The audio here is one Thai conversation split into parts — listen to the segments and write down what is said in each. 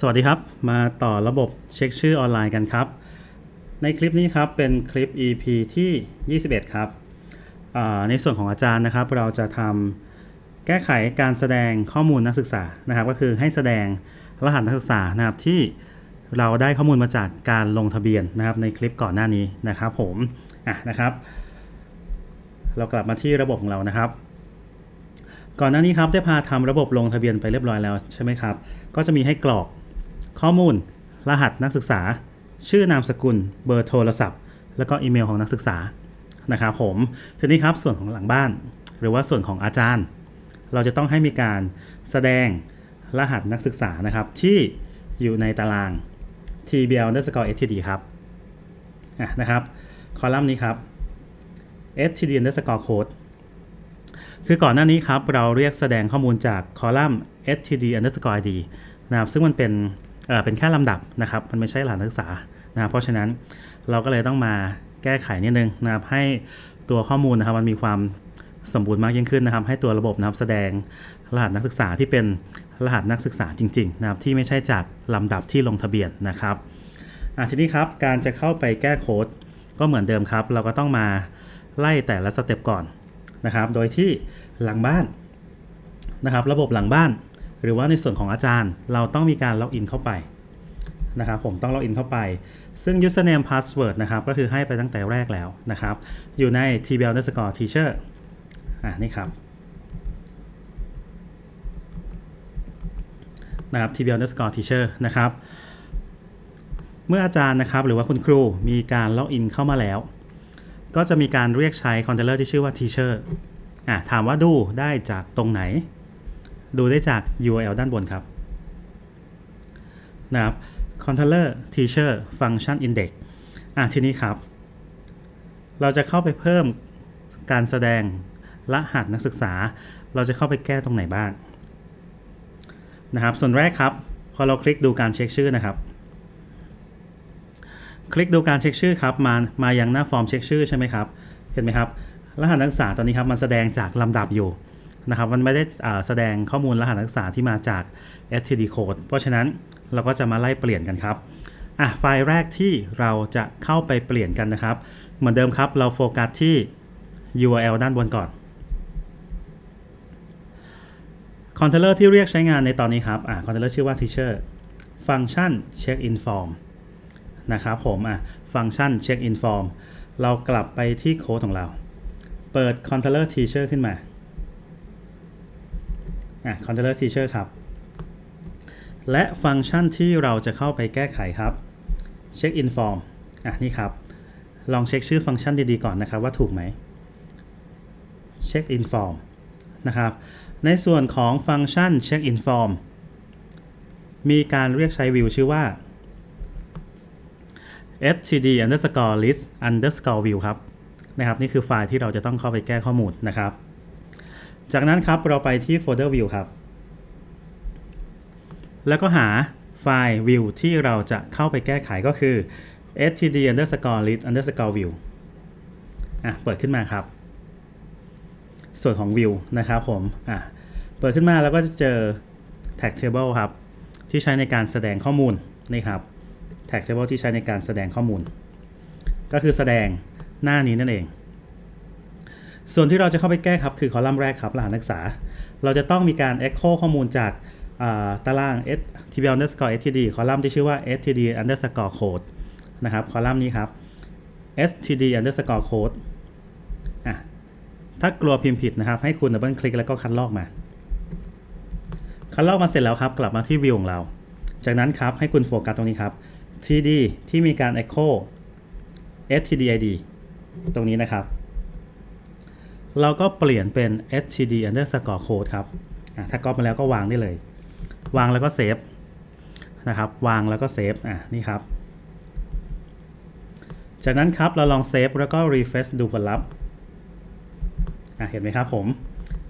สวัสดีครับ มาต่อระบบเช็คชื่อออนไลน์กันครับ ในคลิปนี้ครับเป็นคลิป EP ที่ 21 ครับ ในส่วนของอาจารย์นะครับ เราจะทำแก้ไขการแสดงข้อมูลนักศึกษานะครับ ก็คือให้แสดงรหัสนักศึกษานะครับที่เราได้ข้อมูลมาจากการลงทะเบียนนะครับในคลิปก่อนหน้านี้นะครับผมอะนะครับ เรากลับมาที่ระบบของเรานะครับก่อนหน้านี้ครับได้พาทำระบบลงทะเบียนไปเรียบร้อยแล้วใช่ไหมครับ ก็จะมีให้กรอก ข้อมูล รหัสนักศึกษา ชื่อนามสกุล เบอร์โทรศัพท์ แล้วก็อีเมลของนักศึกษานะครับผมทีนี้ครับส่วนของหลังบ้าน หรือว่าส่วนของอาจารย์ เราจะต้องให้มีการแสดงรหัสนักศึกษานะครับ ที่อยู่ในตาราง tbl underscore std ครับะนะครับ คอลัมน์นี้ครับ std underscore code คือก่อนหน้านี้ครับ เราเรียกแสดงข้อมูลจากคอลัมน์ std underscore id นะครับซึ่งมันเป็น เป็นแค่ลำดับนะครับ มันไม่ใช่รหัสนักศึกษานะครับเพราะฉะนั้นเราก็เลยต้องมาแก้ไขนิดนึงนะครับให้ตัวข้อมูลนะครับมันมีความสมบูรณ์มากยิ่งขึ้นนะครับ ให้ตัวระบบนะครับแสดงรหัสนักศึกษาที่เป็นรหัสนักศึกษาจริง ๆ นะครับ ที่ไม่ใช่จากลำดับที่ลงทะเบียนนะครับทีนี้ครับการจะเข้าไปแก้โค้ดก็เหมือนเดิมครับ เราก็ต้องมาไล่แต่ละสเต็ปก่อนนะครับ โดยที่หลังบ้านนะครับ ระบบหลังบ้าน หรือว่าในส่วนของอาจารย์เราต้องมีการล็อกอินเข้าไปนะครับผมต้องล็อกอินเข้าไป ซึ่ง username password นะครับก็คือให้ไปตั้งแต่แรกแล้วนะครับ อยู่ใน tbl underscore teacher อ่านี่ครับนะครับ tbl underscore teacher นะครับเมื่ออาจารย์นะครับหรือว่าคุณครูมีการล็อกอินเข้ามาแล้ว ก็จะมีการเรียกใช้คอนเทนเนอร์ที่ชื่อว่า teacher อะถามว่าดูได้จากตรงไหน ดูได้จาก URL ด้านบนครับนะครับ controller teacher function index อะทีนี้ครับ เราจะเข้าไปเพิ่มการแสดงรหัสนักศึกษา เราจะเข้าไปแก้ตรงไหนบ้างนะครับ ส่วนแรกครับ พอเราคลิกดูการเช็คชื่อนะครับ คลิกดูการเช็คชื่อครับ มา มายังหน้าฟอร์มเช็คชื่อใช่ไหมครับ เห็นไหมครับ รหัสนักศึกษาตอนนี้ครับมันแสดงจากลำดับอยู่ นะครับมันไม่ได้แสดงข้อมูลรหัสนักศึกษาที่มาจาก std code เพราะฉะนั้นเราก็จะมาไล่เปลี่ยนกันครับอะไฟล์แรกที่เราจะเข้าไปเปลี่ยนกันนะครับ เหมือนเดิมครับเราโฟกัสที่ URL ด้านบนก่อนคอนเทนเนอร์ที่เรียกใช้งานในตอนนี้ครับอ่าคอนเทนเนอร์ชื่อว่า teacher ฟังก์ชัน check in form นะครับผมอะฟังก์ชัน check in form เรากลับไปที่โค้ดของเรา เปิด controller teacher ขึ้นมา อะ controller teacher ครับ และฟังก์ชันที่เราจะเข้าไปแก้ไขครับ check in form อะ นี่ครับ ลองเช็คชื่อฟังก์ชันดีๆก่อนนะครับว่าถูกไหม check in form นะครับ ในส่วนของฟังก์ชัน check in form มีการเรียกใช้วิวชื่อว่า std underscore list underscore view ครับนะครับ นี่คือไฟล์ที่เราจะต้องเข้าไปแก้ข้อมูลนะครับ จากนั้นครับเราไปที่โฟลเดอร์ view ครับ แล้วก็หาไฟล์ view ที่เราจะเข้าไปแก้ไขก็คือ std underscore list underscore view อะเปิดขึ้นมาครับ ส่วนของ view นะครับผมอะเปิดขึ้นมาแล้วก็จะเจอ tag table ครับ ที่ใช้ในการแสดงข้อมูลนี่ครับ tag table ที่ใช้ในการแสดงข้อมูล ก็คือแสดงหน้านี้นั่นเอง ส่วนที่เราจะเข้าไปแก้ครับคือคอลัมน์แรกครับรหัสนักศึกษา เราจะต้องมีการ echo ข้อมูลจากาตาราง s t b underscore std คอลัมน์ที่ชื่อว่า std underscore code นะครับคอลัมน์นี้ครับ std underscore code อะถ้ากลัวพิมพ์ผิดนะครับ ให้คุณดับเบิลคลิกแล้วก็คัดลอกมา คัดลอกมาเสร็จแล้วครับ กลับมาที่วิวของเรา จากนั้นครับ ให้คุณโฟกัสตรงนี้ครับ td ที่มีการ echo stdid ตรงนี้นะครับ เราก็เปลี่ยนเป็น std underscore code ครับถ้าก๊อปมาแล้วก็วางได้เลย วางแล้วก็เซฟนะครับ วางแล้วก็เซฟอะนี่ครับ จากนั้นครับเราลองเซฟแล้วก็ refresh ดูผลลัพธ์อะเห็นไหมครับผม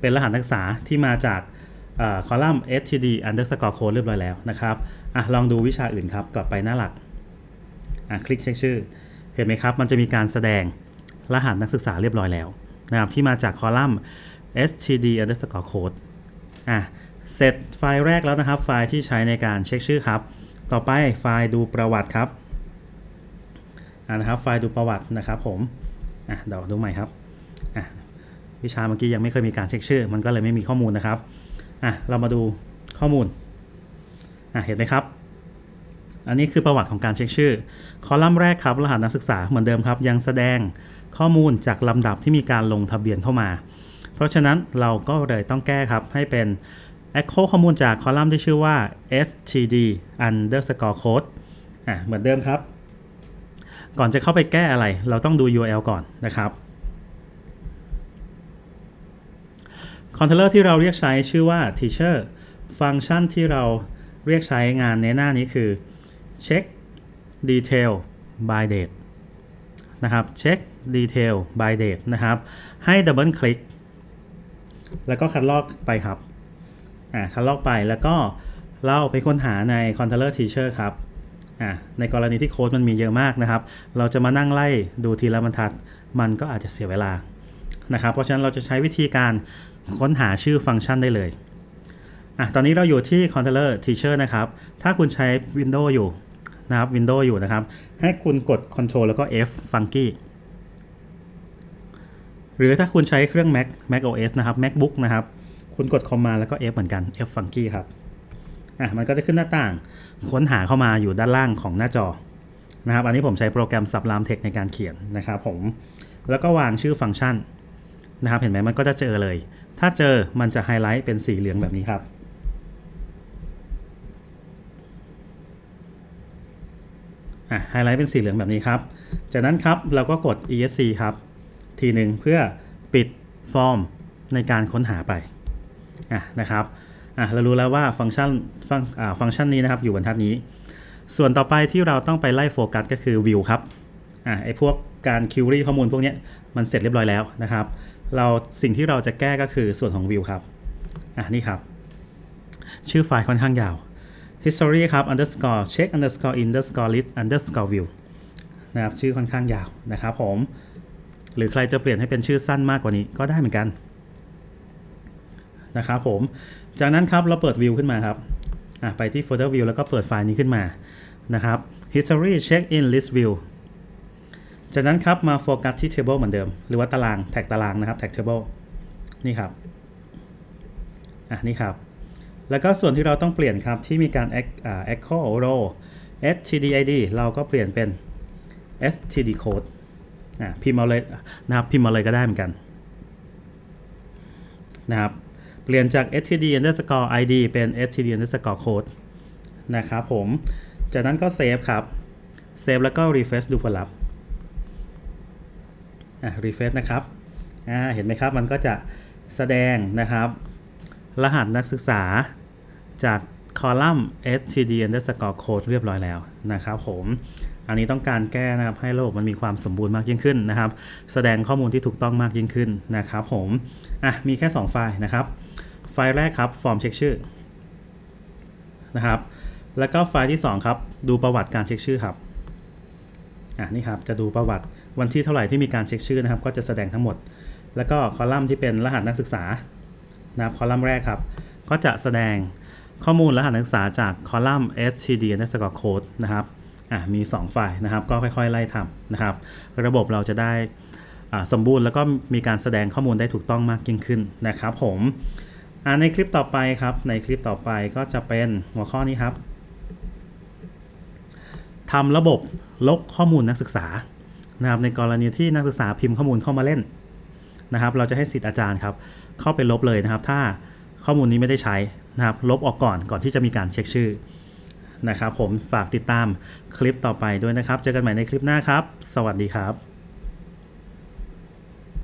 เป็นรหัสนักศึกษาที่มาจากคอลัมน์ std underscore code เรียบร้อยแล้วนะครับอะลองดูวิชาอื่นครับ กลับไปหน้าหลักอะคลิกเช็คชื่อ เห็นไหมครับ มันจะมีการแสดงรหัสนักศึกษาเรียบร้อยแล้ว นะครับที่มาจากคอลัมน์ std underscore code อะเสร็จไฟล์แรกแล้วนะครับ ไฟล์ที่ใช้ในการเช็คชื่อครับ ต่อไปไฟล์ดูประวัติครับอ่านะครับไฟล์ดูประวัตินะครับผมอะเดี๋ยวดูใหม่ครับอะวิชาเมื่อกี้ยังไม่เคยมีการเช็คชื่อ มันก็เลยไม่มีข้อมูลนะครับอะเรามาดูข้อมูลอะเห็นไหมครับ อันนี้คือประวัติของการเช็คชื่อ คอลัมน์แรกครับ รหัสนักศึกษาเหมือนเดิมครับ ยังแสดงข้อมูลจากลำดับที่มีการลงทะเบียนเข้ามา เพราะฉะนั้นเราก็เลยต้องแก้ครับให้เป็น echo ข้อมูลจากคอลัมน์ที่ชื่อว่า std underscore code อะเหมือนเดิมครับ ก่อนจะเข้าไปแก้อะไร เราต้องดู URL ก่อนนะครับคอนโทรลเลอร์ที่เราเรียกใช้ชื่อว่า teacher ฟังก์ชันที่เราเรียกใช้งานในหน้านี้คือ check detail by date นะครับ check detail by date นะครับ ให้ดับเบิลคลิกแล้วก็คัดลอกไปครับอ่าคัดลอกไปแล้วก็เราไปค้นหาใน controller teacher ครับอ่าในกรณีที่โค้ดมันมีเยอะมากนะครับ เราจะมานั่งไล่ดูทีละบรรทัด มันก็อาจจะเสียเวลานะครับ เพราะฉะนั้นเราจะใช้วิธีการค้นหาชื่อฟังก์ชันได้เลยอะตอนนี้เราอยู่ที่ controller teacher นะครับ ถ้าคุณใช้ Windows อยู่ นะครับ Windows อยู่นะครับ ให้คุณกด Control แล้วก็ F Funky หรือถ้าคุณใช้เครื่อง Mac Mac OS นะครับ MacBook นะครับ คุณกด Command แล้วก็ F เหมือนกัน F Funky ครับอะมันก็จะขึ้นหน้าต่าง ค้นหาเข้ามาอยู่ด้านล่างของหน้าจอนะครับ อันนี้ผมใช้โปรแกรม Sublime Text ในการเขียนนะครับผม แล้วก็วางชื่อฟังก์ชันนะครับ เห็นไหมมันก็จะเจอเลย ถ้าเจอมันจะไฮไลท์เป็นสีเหลืองแบบนี้ครับ อะไฮไลท์เป็นสีเหลืองแบบนี้ครับ จากนั้นครับเราก็กด esc ครับ ทีหนึ่งเพื่อปิดฟอร์มในการค้นหาไปอะนะครับอะเรารู้แล้วว่าฟังก์ชันฟังอ่าฟังก์ชันนี้นะครับอยู่บรรทัดนี้ ส่วนต่อไปที่เราต้องไปไล่โฟกัสก็คือ view ครับอะไอพวกการคิวรี่ข้อมูลพวกนี้มันเสร็จเรียบร้อยแล้วนะครับ เราสิ่งที่เราจะแก้ก็คือส่วนของ view ครับอะนี่ครับ ชื่อไฟล์ค่อนข้างยาว history ครับ underscore check underscore underscore list underscore view นะครับชื่อค่อนข้างยาวนะครับผม หรือใครจะเปลี่ยนให้เป็นชื่อสั้นมากกว่านี้ก็ได้เหมือนกันนะครับผม จากนั้นครับเราเปิด view ขึ้นมาครับไปที่ folder view แล้วก็เปิดไฟล์นี้ขึ้นมานะครับ history check in list view จากนั้นครับมาโฟกัสที่ table เหมือนเดิม หรือว่าตารางแท็กตารางนะครับแท็ก table นี่ครับ อะนี่ครับ แล้วก็ส่วนที่เราต้องเปลี่ยนครับที่มีการ echo row stdid เราก็เปลี่ยนเป็น std code พิมพ์เอาเลยนะครับพิมพ์มาเลยก็ได้เหมือนกันนะครับเปลี่ยนจาก std underscore id เป็น std underscore code นะครับผม จากนั้นก็เซฟครับ เซฟแล้วก็ refresh ดูผลลัพธ์อะ refresh นะครับอ่าเห็นไหมครับ มันก็จะแสดงนะครับ รหัสนักศึกษา จากคอลัมน์ std underscore code เรียบร้อยแล้วนะครับผมอันนี้ต้องการแก้นะครับให้ระบบมันมีความสมบูรณ์มากยิ่งขึ้นนะครับ แสดงข้อมูลที่ถูกต้องมากยิ่งขึ้นนะครับผมอะมีแค่ 2 ไฟล์นะครับ ไฟล์แรกครับฟอร์มเช็คชื่อนะครับแล้วก็ไฟล์ที่ 2 ครับ ดูประวัติการเช็คชื่อครับอะนี่ครับจะดูประวัติวันที่เท่าไหร่ที่มีการเช็คชื่อนะครับ ก็จะแสดงทั้งหมด แล้วก็คอลัมน์ที่เป็นรหัสนักศึกษานะครับคอลัมน์แรกครับ ก็จะแสดง ข้อมูลรหัสนักศึกษาจากคอลัมน์ std underscore code นะครับอะมี 2 ไฟล์นะครับ ก็ค่อยๆ ไล่ทำนะครับ ระบบเราจะได้สมบูรณ์แล้วก็มีการแสดงข้อมูลได้ถูกต้องมากยิ่งขึ้นนะครับผมอ่าในคลิปต่อไปครับ ในคลิปต่อไปก็จะเป็นหัวข้อนี้ครับทำระบบลบข้อมูลนักศึกษานะครับในกรณีที่นักศึกษาพิมพ์ข้อมูลเข้ามาเล่นนะครับ เราจะให้สิทธิ์อาจารย์ครับ เข้าไปลบเลยนะครับ ถ้าข้อมูลนี้ไม่ได้ใช้ นะครับลบออกก่อนก่อนที่จะมีการเช็คชื่อนะครับผมฝากติดตามคลิปต่อไปด้วยนะครับ เจอกันใหม่ในคลิปหน้าครับ สวัสดีครับ